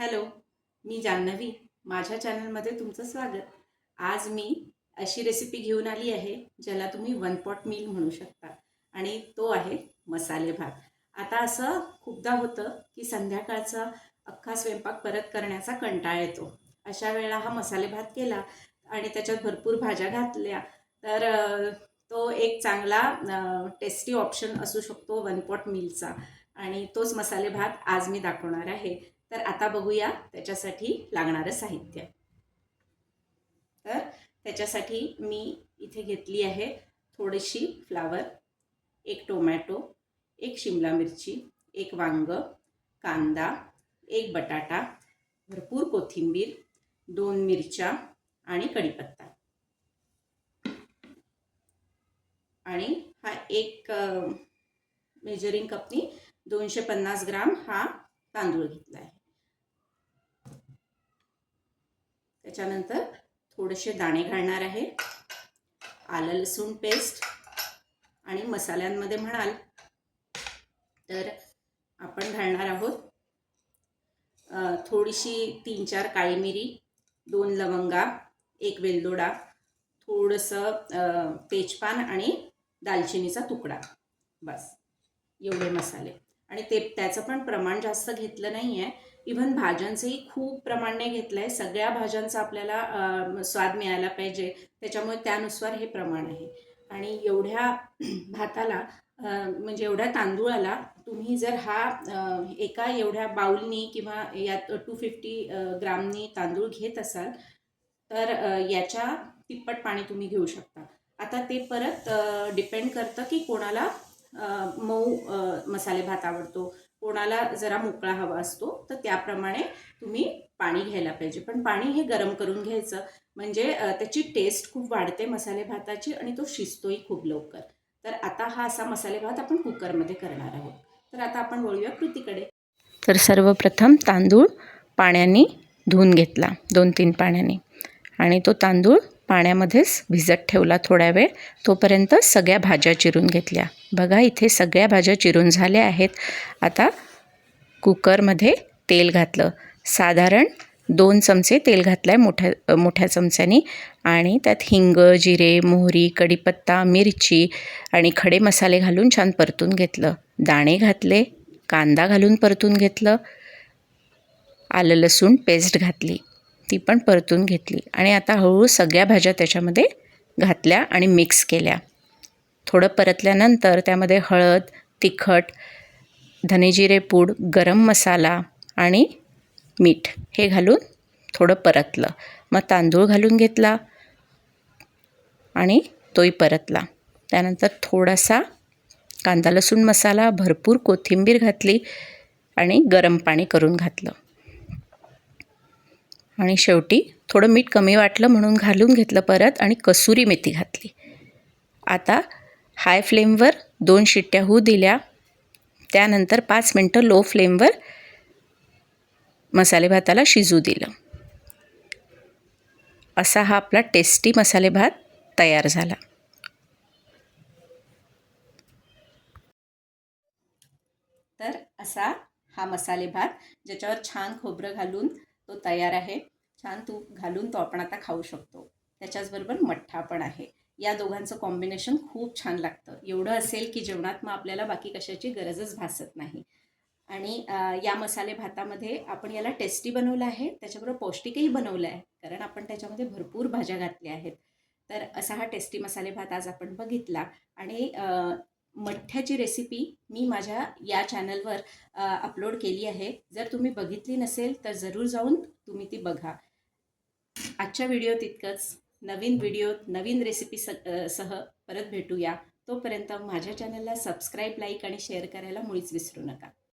Hello मी जान्हवी. माझ्या चॅनलमध्ये तुमचं स्वागत. आज मी अशी रेसिपी घेऊन आली आहे ज्याला तुम्ही वन पॉट मील म्हणू शकता. आणि तो आहे मसाले भात. आता असं खूपदा होतं की संध्याकाळचा अख्खा स्वयंपाक परत करण्याचा कंटाळा येतो. अशा वेळेला हा मसाले भात केला आणि त्याच्यात भरपूर भाज्या घातल्या तर तो एक चांगला टेस्टी ऑप्शन असू शकतो वन पॉट मीलचा. आणि तोच मसाले भात आज मी दाखवणार आहे. तर आता बघूया त्याच्यासाठी लागणारं साहित्य. तर त्याच्यासाठी मी इथे घेतली आहे थोडीशी फ्लावर एक टोमॅटो एक शिमला मिरची एक वांग कांदा एक बटाटा भरपूर कोथिंबीर दोन मिरच्या आणि कढीपत्ता. आणि हा एक मेजरिंग कपनी दोनशे पन्नास ग्राम हा तांदूळ घेतला आहे. त्याच्यानंतर थोडेसे दाणे घालणार आहे. आलं लसूण पेस्ट आणि मसाल्यांमध्ये म्हणाल तर आपण घालणार आहोत. थोडीशी तीन चार काळी मिरी दोन लवंगा एक वेलदोडा थोडंसं तेजपान आणि दालचिनीचा तुकडा. बस. एवढे मसाले. आणि ते त्याचं पण प्रमाण जास्त घेतलं नाही आहे इव्हन भाज्यांचंही खूप प्रमाणने घेतलं आहे सगळ्या भाज्यांचा आपल्याला स्वाद मिळायला पाहिजे. त्याच्यामुळे त्यानुसार हे प्रमाण आहे. आणि एवढ्या भाताला म्हणजे एवढ्या तांदूळाला तुम्ही जर हा एका एवढ्या बाऊलनी किंवा यात टू फिफ्टी ग्रामनी तांदूळ घेत असाल तर याच्या तिप्पट पाणी तुम्ही घेऊ शकता. आता ते परत डिपेंड करतं की कोणाला मऊ मसाले भात आवडतो. कोणाला जरा मोकळा हवा असतो तर त्याप्रमाणे तुम्ही पाणी घ्यायला पाहिजे. पण पाणी हे गरम करून घ्यायचं. म्हणजे त्याची टेस्ट खूप वाढते मसाले भाताची आणि तो शिजतोही खूप लवकर. तर आता हा असा मसाले भात आपण कुकरमध्ये करणार आहोत. तर आता आपण वळूया कृतीकडे. तर सर्वप्रथम तांदूळ पाण्याने धुवून घेतला. दोन तीन पाण्याने. आणि तो तांदूळ पाण्यामध्येच भिजत ठेवला थोड्या वेळ. तोपर्यंत सगळ्या भाज्या चिरून घेतल्या. बघा इथे सगळ्या भाज्या चिरून झाल्या आहेत. आता कुकरमध्ये तेल घातलं. साधारण दोन चमचे तेल घातलं आहे मोठ्या मोठ्या चमच्यानी. आणि त्यात हिंग जिरे मोहरी कढीपत्ता मिरची आणि खडे मसाले घालून छान परतून घेतलं. दाणे घातले कांदा घालून परतून घेतलं. आलं लसूण पेस्ट घातली. ती पण परतून घेतली. आणि आता हळूहळू सगळ्या भाज्या त्याच्यामध्ये घातल्या आणि मिक्स केल्या. थोडं परतल्यानंतर त्यामध्ये हळद तिखट धनेजिरे पूड गरम मसाला आणि मीठ हे घालून थोडं परतलं. मग तांदूळ घालून घेतला आणि तोही परतला. त्यानंतर थोडासा कांदा लसूण मसाला भरपूर कोथिंबीर घातली आणि गरम पाणी करून घातलं. आणि शेवटी थोडं मीठ कमी वाटलं म्हणून घालून घेतलं परत आणि कसुरी मेथी घातली. आता हाय फ्लेमवर दोन शिट्ट्या होऊ दिल्या. त्यानंतर पाच मिनटं लो फ्लेमवर मसाले भाताला शिजू दिलं. असा हा आपला टेस्टी मसाले भात तयार झाला. तर असा हा मसाले भात ज्याच्यावर छान खोबरं घालून तो तयार आहे. छान तूप घालून तो आपण आता खाऊ शकतो. त्याच्याचबरोबर मठ्ठा पण आहे. या दोघांचं कॉम्बिनेशन खूप छान लागतं. एवढं असेल की जेवणात मग आपल्याला बाकी कशाची गरजच भासत नाही. आणि या मसाले भातामध्ये आपण याला टेस्टी बनवलं आहे. त्याच्याबरोबर पौष्टिकही बनवलं आहे. कारण आपण त्याच्यामध्ये भरपूर भाज्या घातल्या आहेत. तर असा हा टेस्टी मसाले भात आज आपण बघितला. आणि मठ्ठ्याची रेसिपी मी माझ्या या चॅनलवर अपलोड केली आहे. जर तुम्ही बघितली नसेल तर जरूर जाऊन तुम्ही ती बघा. आजच्या व्हिडिओ तितकंच. नवीन व्हिडिओ नवीन रेसिपी स सह परत भेटूया. तोपर्यंत माझ्या चॅनलला सबस्क्राईब लाईक आणि शेअर करायला मुळीच विसरू नका.